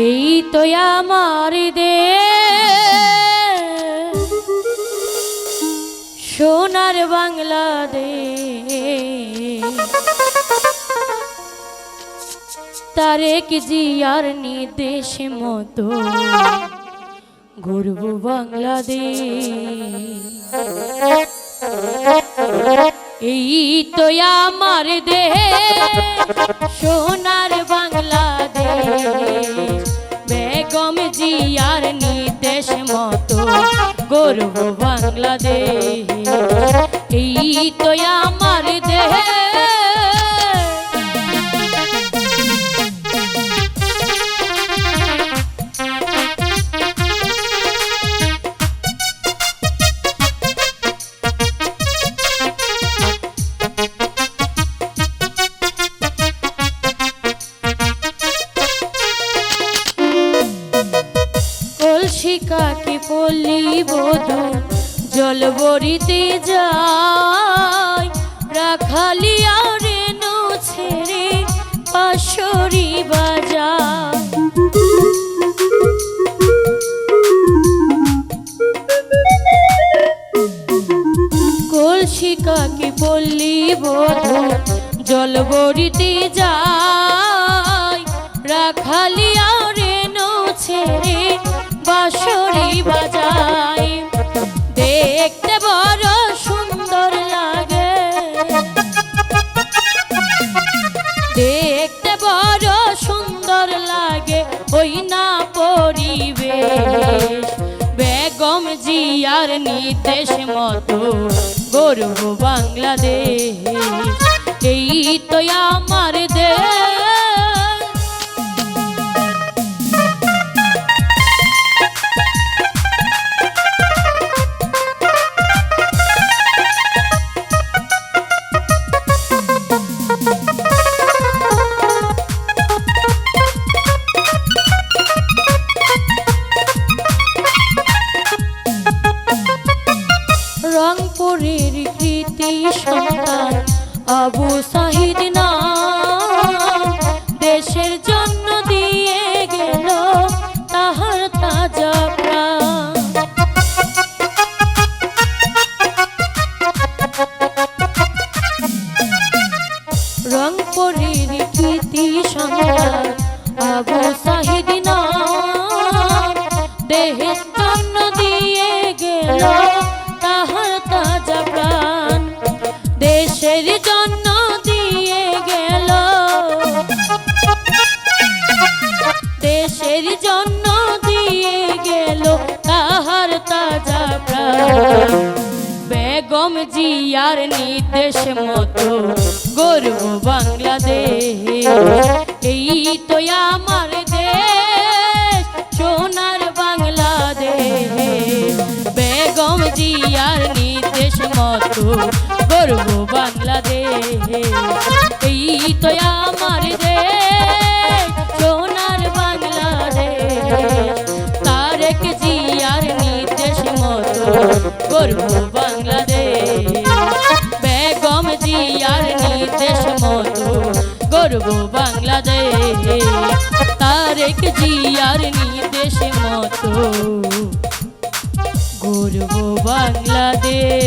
এই তো আমার দে সোনার বাংলাদেশ। তারেক জিয়ার নির্দেশ মতো গর্ব বাংলাদেশ। এই তো আমার দেহ সোনার বাংলাদেশ গর্ব বাংলাদেশ। এই তো আমার দেহ। কলসি কাকে পল্লী বধু? জল বরিতে যায় রাখালিয়া রেনু ছেড়ে পাশরি বাজায় কলসি কাকে পল্লী বধু? জল বরিতে যায় জিয়ার নির্দেশ মতো গর্ব বাংলাদেশ। এই তো আমার দেশ। রংপুরের কৃতি সন্তান, আবু সাহিদ না। দেশের জন্য দিয়ে গেল তাহার তাজা প্রাণ। রংপুরের কৃতি সন্তান, আবু সাহিদ না। তাহার তাজা প্রাণ। বেগম জিয়ার নির্দেশ মতো গর্ব বাংলাদেশ। এই তো আমার দেশ, সোনার বাংলাদেশ। বেগম জিয়ার নির্দেশ মতো গর্ব বাংলাদেশ। এই তো আমার দেশ, সোনার বাংলাদেশ। তারেক জিয়ার গর্ব বাংলাদেশ। বেগম জিয়ার নির্দেশ মতো গর্ব বাংলাদেশ। তারেক জিয়ার নির্দেশ মতো গর্ব বাংলাদেশ।